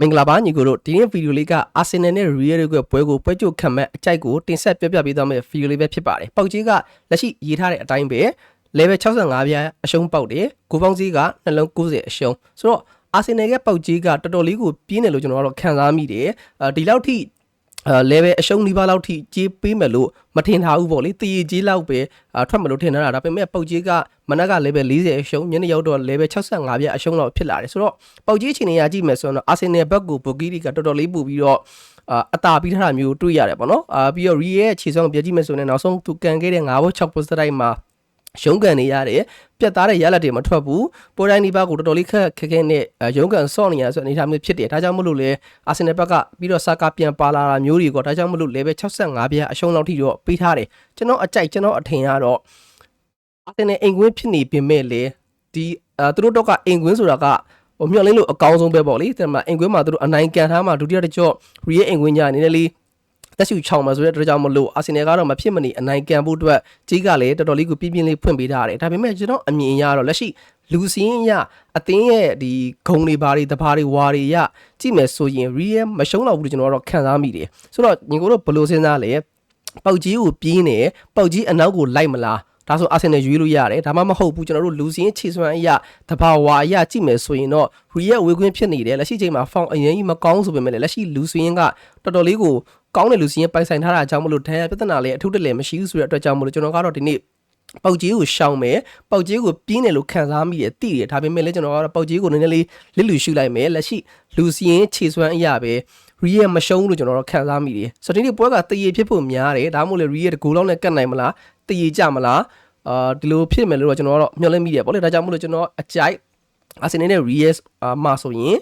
မင်္ဂလာပါညီကိုတို့ဒီနေ့ဗီဒီယိုလေးကအာဆင်နယ်နဲ့ရီယယ်တို့ရဲ့ပွဲကိုပွဲကြိုခံမဲ့အကြိုက်ကိုတင်ဆက်ပြပြပေးသွားမယ့်ဗီဒီယိုလေးပဲဖြစ်ပါတယ်။ပေါက်ကြီးကလက်ရှိရေးထားတဲ့အတိုင်းပဲ level 65ပြားအရှုံးပေါက်တယ်။ကိုပေါင်းကြီးကနှလုံး90အရှုံးဆိုတော့အာဆင်နယ်ရဲ့ပေါက်ကြီးကတော်တော်လေးကိုပြင်းတယ်လို့ကျွန်တော်ကတော့ခံစားမိတယ်။အဲဒီလောက်ထိ အဲ level အရှုံးနီးပါးလောက်ထိကြေးပေးမယ်လို့မထင်ထားဘူးပေါ့လေတည်ရကြေးလောက်ပဲအာထွက်မယ်လို့ထင်ထားတာဒါပေမဲ့ပေါက်ကြီးကမနက်က level 40အရှုံးညနေရောက်တော့ level 65ပြအရှုံးလောက်ဖြစ်လာတယ်ဆိုတော့ပေါက်ကြီးအခြေအနေအကြည့်မယ်ဆိုတော့အာဆင်နယ်ဘက်ကိုဘိုဂီရီကတော်တော်လေးပို့ပြီးတော့အာအတာပြီးထားတာမျိုးတွေ့ရတယ်ပေါ့နော်အာပြီးတော့ re ရဲ့ခြေစွမ်းကိုပြကြည့်မယ်ဆိုရင်နောက်ဆုံးသူကန်ခဲ့တဲ့9ဘုတ်6ဘုတ်စတိုက်မှာ ရုံးကန်နေရတယ်ပြတ်သားတဲ့ရလက်တွေမထွက်ဘူးပေါ်တိုင်းဒီဘက်ကိုတော်တော်လေးခက်ခက်ခဲနဲ့ရုံးကန်ဆော့နေရဆိုအနေအထားမျိုးဖြစ်တယ်ဒါကြောင့်မလို့လေအာဆင်နယ်ဘက်ကပြီးတော့ဆာကာပြန်ပါလာတာမျိုးတွေကဒါကြောင့်မလို့ level 65ပြအရှုံးလောက်ထိတော့ပေးထားတယ်ကျွန်တော်အကြိုက်ကျွန်တော်အထင်ကတော့အာဆင်နယ်အိမ်ကွင်းဖြစ်နေပြင်မဲ့လေဒီအဲသူတို့တော့ကအိမ်ကွင်းဆိုတာကဟိုမျောလင်းလို့အကောင်းဆုံးပဲပေါ့လေဒီမှာအိမ်ကွင်းမှာသူတို့အနိုင်ကန်ထားမှာဒုတိယတစ်ကြော့ရီရဲ့အိမ်ကွင်းညာနေနေလေး တက်ရှူချောင်းမှာဆိုတဲ့အတွက်ကြောင့်မလို့အာဆင်နယ်ကတော့မဖြစ်မနေအနိုင်ကန်ဖို့အတွက်ကြီးကလည်းတော်တော်လေးကိုပြင်းပြင်းလေးဖွင့်ပေးထားတယ်ဒါပေမဲ့ကျွန်တော်အမြင်အရတော့လက်ရှိလူစင်းရအသင်းရဲ့ဒီဂုံတွေဘာတွေတဘာတွေဝါတွေရကြည့်မယ်ဆိုရင် real မရှုံးတော့ဘူးလို့ကျွန်တော်ကတော့ခံစားမိတယ်ဆိုတော့ညီကိုတို့ဘယ်လိုစဉ်းစားလဲပေါက်ကြီးကိုပြင်းနေပေါက်ကြီးအနောက်ကိုလိုက်မလား ဒါဆိုအာဆင်နယ်ရွေးလို့ရတယ်ဒါမှမဟုတ်ဘူးကျွန်တော်တို့လူစင်းခြေစွမ်းအရာတဘာဝအရာကြည့်မယ်ဆိုရင်တော့ real ဝေခွင့်ဖြစ်နေတယ်လက်ရှိချိန်မှာ found အရင်ကြီးမကောင်းဆိုပေမဲ့လက်ရှိလူစင်းကတော်တော်လေးကိုကောင်းတဲ့လူစင်းပိုင်ဆိုင်ထားတာအကြောင်းမလို့ဒဏ်ရာပြဿနာလည်းအထူးတလည်းမရှိဘူးဆိုတဲ့အတွက်ကြောင့်မလို့ကျွန်တော်ကတော့ဒီနေ့ပေါက်ကြီးကိုရှောင်မယ်ပေါက်ကြီးကိုပြင်းတယ်လို့ခံစားမိတယ်တိတယ်ဒါပေမဲ့လည်းကျွန်တော်ကတော့ပေါက်ကြီးကိုနည်းနည်းလေးလစ်လူရှုလိုက်မယ်လက်ရှိလူစီရင်ခြေစွမ်းအရာပဲရီရဲ့မရှုံးလို့ကျွန်တော်တို့ခံစားမိတယ်ဆိုတော့ဒီနေ့ပွဲကတရေဖြစ်ဖို့များတယ်ဒါမှမဟုတ်လေရီရဲ့တကူလောက်နဲ့ကတ်နိုင်မလား တရေကြမလားအာဒီလိုဖြစ်မယ်လို့တော့ကျွန်တော်ကတော့မျှော်လင့်မိတယ်ပေါ့လေဒါကြောင့်မလို့ကျွန်တော်အကြိုက်အာဆင်နယ်နဲ့ရီရဲ့မှာဆိုရင်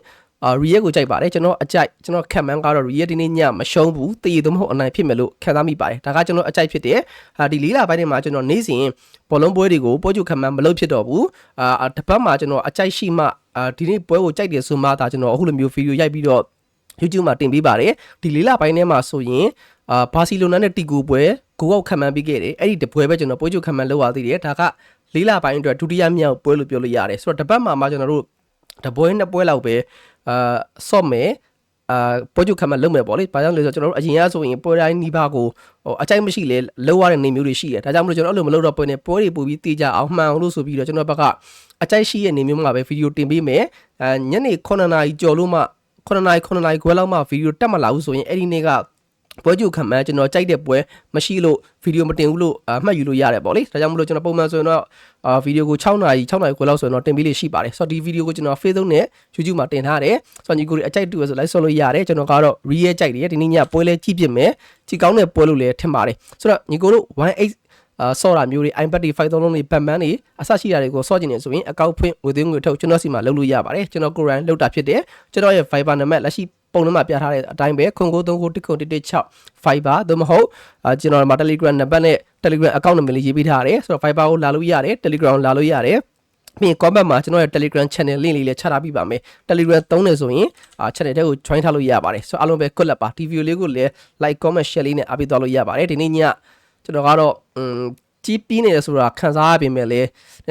အာရီယက်ကိုကြိုက်ပါတယ်ကျွန်တော်အကြိုက်ကျွန်တော်ခက်မှန်းကတော့ရီယက်ဒီနေ့ညမရှုံးဘူးတည်ရသမဟုတ်အနိုင်ဖြစ်မယ်လို့ခံစားမိပါတယ်ဒါကကျွန်တော်အကြိုက်ဖြစ်တယ်ဟာဒီလေးလာပိုင်းထဲမှာကျွန်တော်နေ့စဉ်ဘောလုံးပွဲတွေကိုပွဲချုပ်ခက်မှန်းမလုပ်ဖြစ်တော့ဘူးအာတစ်ပတ်မှာကျွန်တော်အကြိုက်ရှိမှအာဒီနေ့ပွဲကိုကြိုက်တယ်ဆိုမှဒါကျွန်တော်အခုလိုမျိုးဗီဒီယိုရိုက်ပြီးတော့ YouTube မှာတင်ပေးပါတယ်ဒီလေးလာပိုင်းထဲမှာဆိုရင်အာဘာစီလိုနာနဲ့တီကူပွဲ ကိုကောက်ခံမှန်းပေးခဲ့တယ်အဲ့ဒီတပွဲပဲကျွန်တော်ပွဲချုပ်ခံမှန်းလုပ်ရသေးတယ်ဒါကလေးလာပိုင်းအတွက်ဒုတိယမြောက်ပွဲလို့ပြောလို့ရတယ်ဆိုတော့တပတ်မှာမှကျွန်တော်တို့တပွဲနှစ်ပွဲလောက်ပဲအာဆော့မယ်အာပေါ်ကျူခံမလုပ်မယ်ပေါ့လေ။ဘာကြောင့်လဲဆိုတော့ကျွန်တော်တို့အရင်ကဆိုရင်ပွဲတိုင်းနီးပါးကိုဟိုအကြိုက်မရှိလေလောက်ရတဲ့နေမျိုးတွေရှိတယ်။ဒါကြောင့်မလို့ကျွန်တော်အဲ့လိုမလုပ်တော့ပွဲနဲ့ပွဲတွေပို့ပြီးတေးကြအောင်မှန်အောင်လို့ဆိုပြီးတော့ကျွန်တော်ဘက်ကအကြိုက်ရှိတဲ့နေမျိုးမှာပဲဗီဒီယိုတင်ပေးမယ်။အဲညနေ9နာရီကြော်လို့မှ9နာရီ9နာရီခွဲလောက်မှဗီဒီယိုတက်မလာဘူးဆိုရင်အဲ့ဒီနေ့က ပွဲကြိုခံမှန်းကျွန်တော်ကြိုက်တဲ့ပွဲမရှိလို့ဗီဒီယိုမတင်ဘူးလို့အမှတ်ယူလို့ရတယ်ပေါ့လေဒါကြောင့်မလို့ကျွန်တော်ပုံမှန်ဆိုရင်တော့အာဗီဒီယိုကို6နာရီ6နာရီခွဲလောက်ဆိုရင်တော့တင်ပေးလေးရှိပါတယ်ဆိုတော့ဒီဗီဒီယိုကိုကျွန်တော် Facebook နဲ့ YouTube မှာတင်ထားတယ်ဆိုတော့ညီကိုတွေအကြိုက်တူရဆိုလိုက်ဆော့လို့ရတယ်ကျွန်တော်ကတော့ real ကြိုက်တယ်ဒီနေ့ညပွဲလဲကြည့်ပြမယ်ကြည့်ကောင်းတဲ့ပွဲလို့လည်းထင်ပါတယ်ဆိုတော့ညီကိုတို့18အာဆော့တာမျိုးတွေ iPad တွေ5သုံးလုံးတွေပတ်မန်းတွေအဆရှိတာတွေကိုဆော့ကျင်နေဆိုရင်အကောက်ဖွင့်ငွေသွင်းငွေထုတ်ကျွန်တော်စီမှာလုပ်လို့ရပါတယ်ကျွန်တော်ကိုရန်လောက်တာဖြစ်တယ်ကျွန်တော်ရဲ့ Viber နံပါတ်လက်ရှိ ပုံထဲမှာပြထားတဲ့အတိုင်းပဲခွန်ကို39တစ်ခု116 Viber သို့မဟုတ်အာကျွန်တော်မှာ Telegram နံပါတ်နဲ့ Telegram account နံပါတ်လေးရေးပေးထားရတယ်ဆိုတော့ Viber ကိုလာလို့ရတယ် Telegram လာလို့ရတယ်ပြီးရင် comment မှာကျွန်တော်ရဲ့ Telegram channel link လေးလည်းချထားပြပါမယ် Telegram သုံးနေဆိုရင်အာ channel တဲ့ကို join ထားလို့ရပါတယ်ဆိုတော့အားလုံးပဲ good luck ပါဒီ video လေးကိုလည်း like comment share လေးနဲ့အားပေးသွားလို့ရပါတယ်ဒီနေ့ညကျွန်တော်ကတော့อืมကြီးပြင်းနေတယ်ဆိုတာခံစားရပြင်မဲ့လေ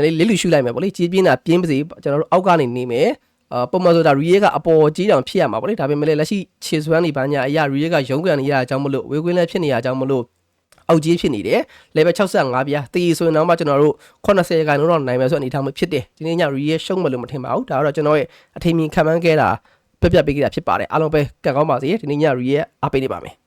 လေးလေးလူရှုလိုက်မယ်ပေါ့လေကြီးပြင်းတာပြင်းပါစေကျွန်တော်တို့အောက်ကနေနေမယ် အာပုံမှန်ဆိုတာရီရဲကအပေါ်ကြီးတောင်ဖြစ်ရမှာပေါ့လေဒါပေမဲ့လည်းလက်ရှိခြေစွမ်းနေပါညာအရာရီရဲကရုံးကန်နေရအကြောင်းမလို့ဝေကွင်းလည်းဖြစ်နေရအကြောင်းမလို့အောက်ကြီးဖြစ်နေတယ် level 65ပြားတည်ဆိုရင်တော့မှကျွန်တော်တို့80ခိုင်တော့နိုင်မယ်ဆိုအနေထားမျိုးဖြစ်တယ်ဒီနေ့ညရီရဲရှုံးမလို့မထင်ပါဘူးဒါကတော့ကျွန်တော်ရဲ့အထင်မြင်ခံမှန်းခဲ့တာပြပြပေးခဲ့တာဖြစ်ပါတယ်အားလုံးပဲကံကောင်းပါစေဒီနေ့ညရီရဲအားပေးနေပါမယ်